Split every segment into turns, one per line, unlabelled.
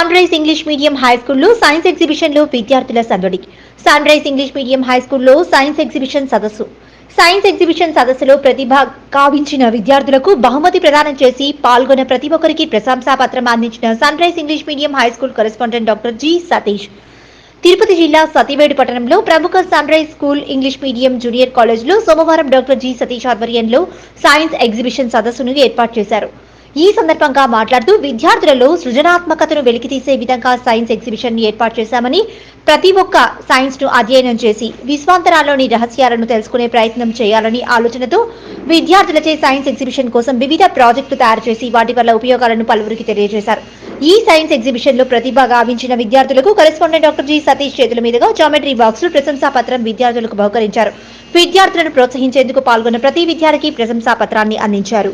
Sun rise English medium high స్కూల్లో science ఎగ్జిబిషన్లో విద్యార్థుల సందడి. Sun rise English medium high స్కూల్లో సైన్స్ ఎగ్జిబిషన్ సదస్సు. సైన్స్ ఎగ్జిబిషన్ సదస్సులో ప్రతిభ కావించిన విద్యార్థులకు బహుమతి ప్రదానం చేసి పాల్గొన్న ప్రతి ఒక్కరికి ప్రశంసా పత్రం అందించిన Sunrise English medium high school correspondent doctor G Satish Tirupati జిల్లా సతివేడు పట్టణంలో ప్రముఖ Sunrise school English medium junior కాలేజ్లో సోమవారం డాక్టర్ జి సతీష్ ఆధ్వర్యంలో సైన్స్ ఎగ్జిబిషన్ సదస్సును ఏర్పాటు చేశారు. ఈ సందర్భంగా మాట్లాడుతూ విద్యార్థులలో సృజనాత్మకతను వెలికితీసే విధంగా సైన్స్ ఎగ్జిబిషన్ని ఏర్పాటు చేశామని ప్రతి ఒక్క సైన్స్ను అధ్యయనం చేసి విశ్వాంతరాల్లోని రహస్యాలను తెలుసుకునే ప్రయత్నం చేయాలని ఆలోచనతో విద్యార్థులచే సైన్స్ ఎగ్జిబిషన్ కోసం వివిధ ప్రాజెక్టులు తయారు చేసి వాటి వల్ల ఉపయోగాలను పలువురికి తెలియజేశారు. ఈ సైన్స్ ఎగ్జిబిషన్లో ప్రతిభ గావించిన విద్యార్థులకు కరెస్పాండెంట్ డాక్టర్ జి సతీష్ చేతుల మీదుగా జామెట్రీ బాక్స్ ప్రశంసా పత్రం విద్యార్థులకు బహుకరించారు. విద్యార్థులను ప్రోత్సహించేందుకు పాల్గొన్న ప్రతి విద్యార్థికి ప్రశంసా పత్రాన్ని అందించారు.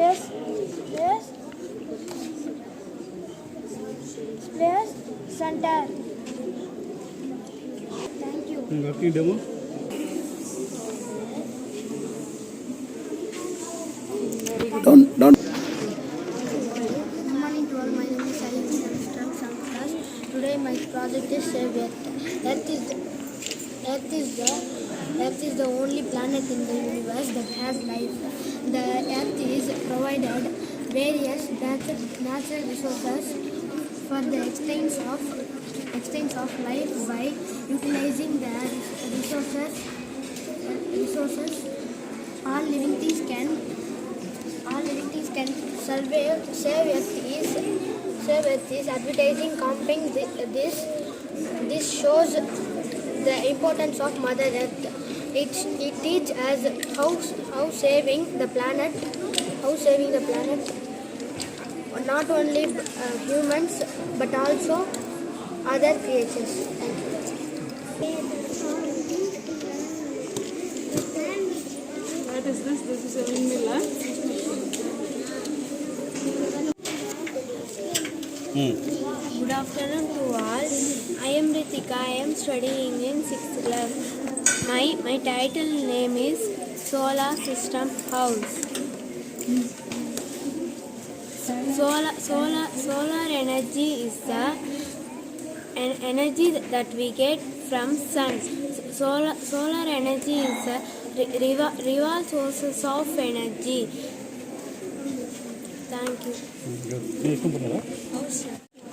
Space, Space, Space Center. Thank you.
Hmm, Working demo. Don't don't.
Good morning to all. My name is Salim Samstram Samstras. Today my project is Save Earth. Earth is the, Earth is the Earth is the only planet in the universe that has life. The Earth is provided various natural, resources for the extents of extents of life by utilizing the resources resources. All living things can all living things can survive. Save Earth is Save Earth is advertising camping this this shows the importance of Mother Earth. It it teaches us how how saving the planet how saving the planet not only uh, humans but also other creatures.
What is this? This is a windmill, huh?
Good afternoon to all. I am Ritika. I am studying in sixth class. My my title name is Solar System House. Solar solar solar energy is the an energy that we get from sun. Solar solar energy is a re- rival, rival sources of energy. Thank you.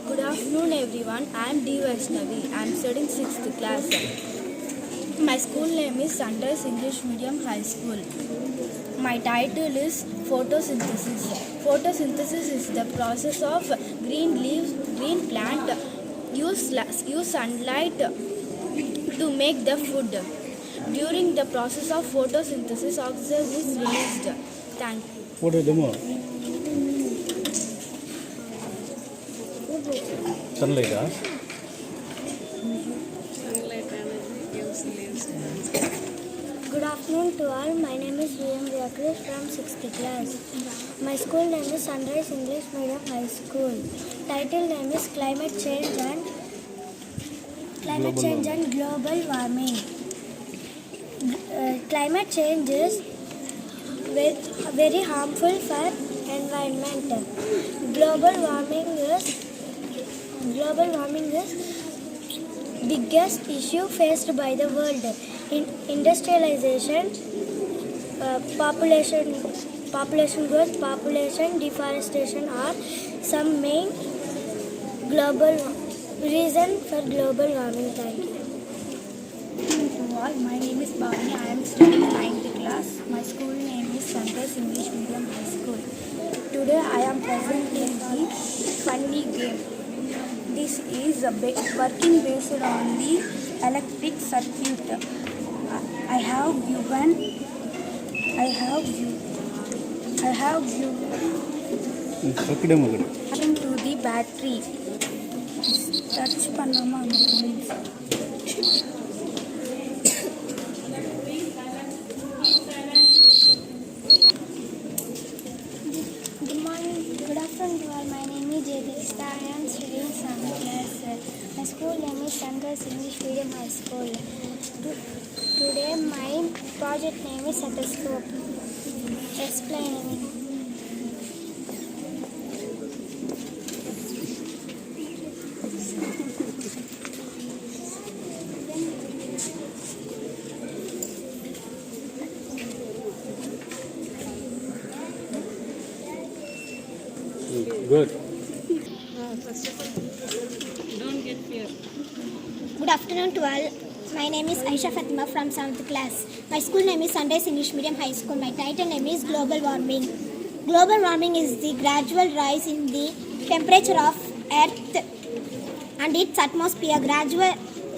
Good afternoon, everyone. I am D. Vaishnavi. I am studying 6th class. My school name is Sunrise English Medium High School. My title is photosynthesis. Photosynthesis is the process of green leaves, green plant use use sunlight to make the food. During the process of photosynthesis, oxygen is released. Thank you.
What a demo. Sunlight, huh?
Afternoon to all. My name is V.M. Vyakris from 6th class. My school name is Sunrise English Medium High School. Title name is Climate Change and Climate
Global
Change and Global Warming. Uh, climate change is ve- very harmful for environment. Global warming is global warming is biggest issue faced by the world. In industrialization, uh, population, population growth, population deforestation are some main global reason for global warming. Thank you.
all. My name is Bhavani. I am studying 9th class. My school name is Sunrise English Medium High School. Today I am presenting the funny game. This is a working based on the electric circuit. I have given. I have you. I have
Circuit demo.
given to the battery. Touch பண்ணாம அங்க போயிடுச்சு.
Good morning. Good afternoon to all. My name is Jayadishta. I am studying seventh class. My school name is Sunrise English Medium High School. To- Today my project name is stethoscope. Explaining.
Good.
First of all, don't get fear.
Good afternoon to all. My name is Aisha Fatima from 7th class. My school name is Sunrise English Medium High School. My title name is Global Warming. Global warming is the gradual rise in the temperature of Earth and its atmosphere. Gradual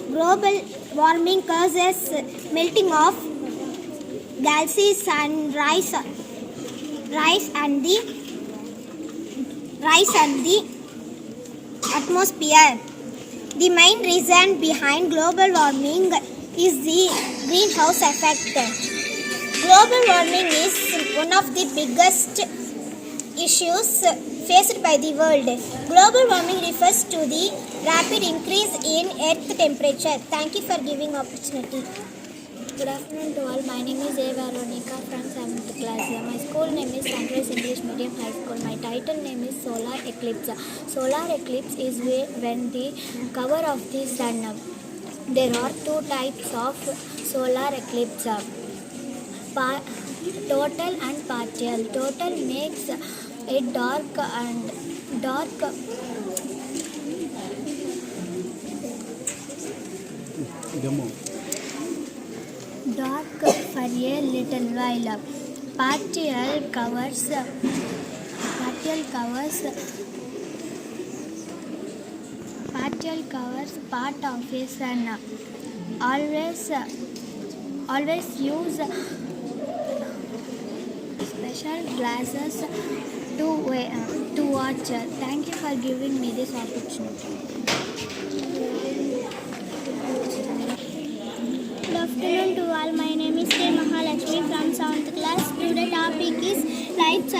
global warming causes melting of gases and rise, rise and the rise and the atmosphere. The main reason behind global warming is the greenhouse effect. Global warming is one of the biggest issues faced by the world. Global warming refers to the rapid increase in earth temperature. Thank you for giving opportunity. Good afternoon to all. My name is A. Veronica from 7th class. My school name is Sunrise English Medium High School. My title name is Solar Eclipse. Solar eclipse is when the cover of the sun. There are two types of solar eclipse. Total and partial. Total makes it dark and dark
Demo.
A little while. Partial covers partial covers partial covers part of a sun. Always always use special glasses to wa- to watch. Thank you for giving me this opportunity.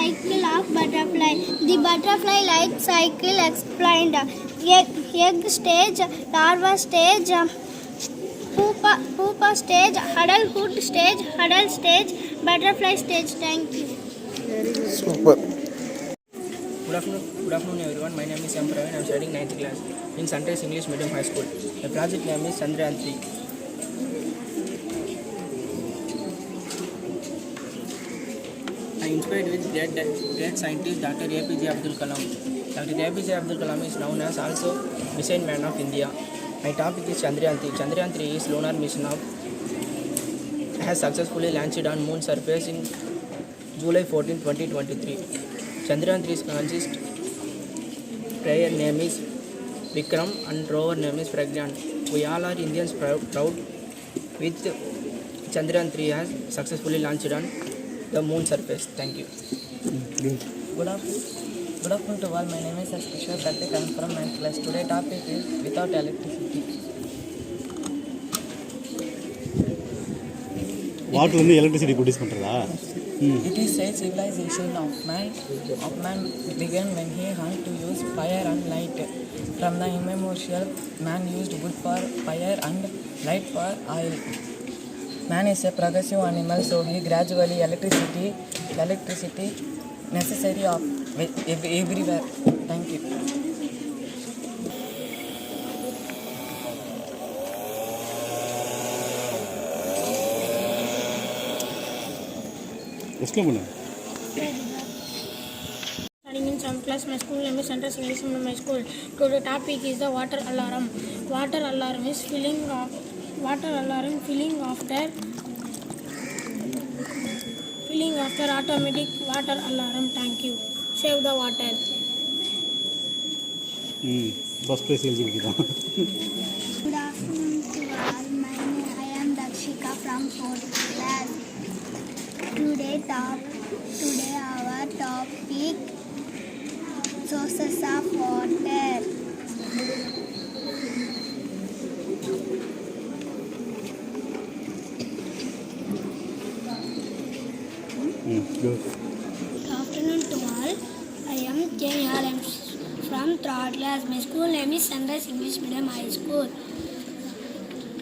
Cycle of butterfly. The butterfly life cycle explained. Egg, egg stage, larva stage, pupa, pupa stage, adulthood stage, adult stage, butterfly stage. Thank you.
Super.
Good afternoon, good afternoon everyone. My name is M. Praveen. I am studying 9th class in Sunrise English Medium High School. The project name is Chandrayaan 3. Inspired with great, great scientist Dr. APJ Abdul Kalam. Dr. APJ Abdul Kalam is known as also Missile Man of India. My topic is Chandrayaan 3. Chandrayaan 3 is lunar mission of has successfully launched on moon surface in July 14, 2023. Chandrayaan 3 consists prayer name is Vikram and rover name is Pragyan. We all are Indians proud, proud with Chandrayaan 3 has successfully launched on the moon surface. Thank you.
Good afternoon. Good afternoon to all. My name is S. Kishore Karthik. I am from 9th class. Today topic is without electricity.
வாட்டர்லேருந்து electricity produce பண்ணுறதா
It is said civilization of man of man began when he had to use fire and light. From the immemorial, man used wood for fire and light for oil. Man is a progressive animal so he gradually electricity electricity necessary of everywhere thank you
उसको बोला। Plus my school name centre single my school topic is the water alarm water alarm is filling water alarm filling of their filling of their automatic water alarm. Thank you. Save the water.
hmm bus place
good afternoon to my name i am from fourth class today top today our topic sources of water.
Good afternoon to all. I am KRM from third class. My school name is Sunrise English Medium High School.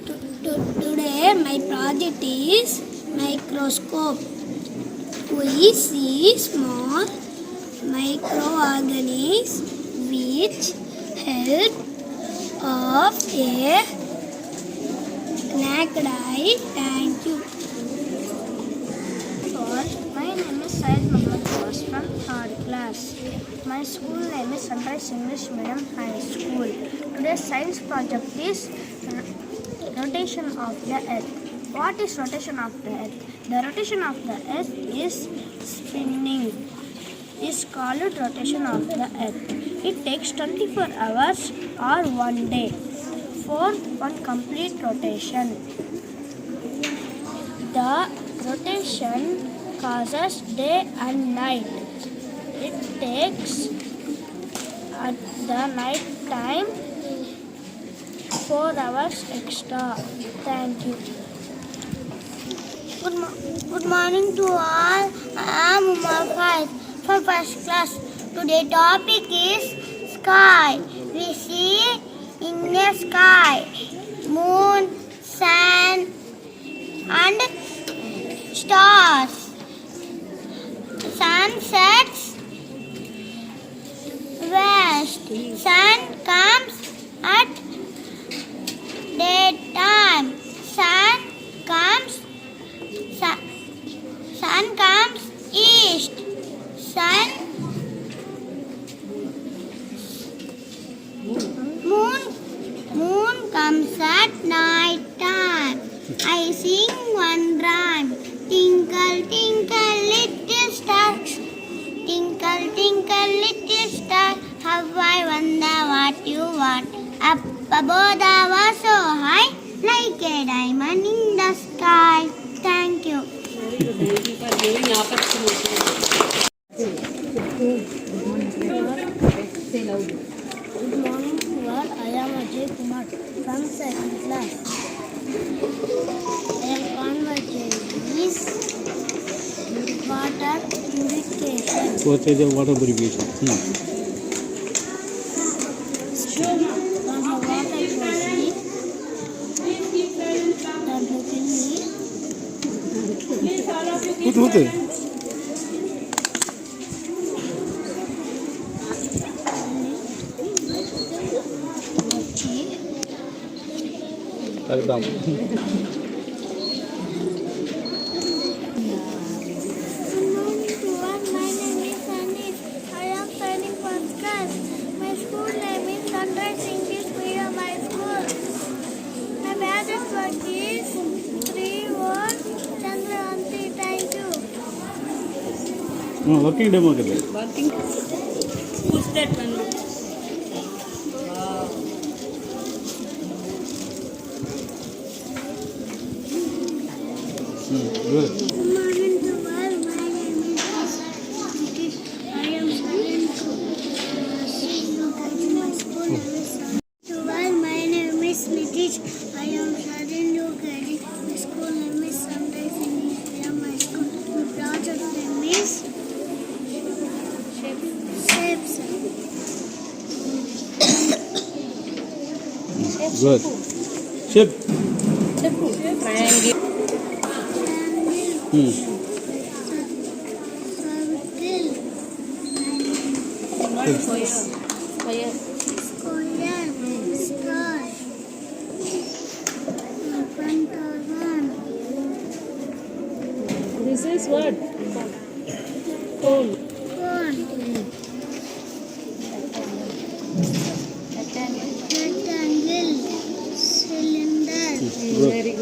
To- to- today my project is microscope. We see small microorganisms which help of a naked eye. Thank third class. My school name is Sunrise English Medium High School. Today's science project is rotation of the earth. What is rotation of the earth? The rotation of the earth is spinning. Is called rotation of the earth. It takes 24 hours or one day for one complete rotation. The rotation causes day and night. It takes at the night time four hours extra. Thank you. Good, mo- good morning to all. I am Umar Faiz for first class. Today topic is sky. We see in the sky moon, sun, and stars. Sun sets west. Sun comes at daytime. Sun comes sun, sun comes east. Sun moon moon comes at night time. I sing above was so high, like a diamond in the sky. Thank you. Good morning, sir. I am Ajay Kumar from second class. I am on my water purification. What is the water purification? Hmm.
Working demo ಆಗಿದೆ
Working. Push that one.
ಹ್ಞೂ good
Good morning to all. My name is Nitish. I am studying to my school name is To Good.
Chip. Chippu.
Triangle.
Hmm.
This is what?
Cone. Cone.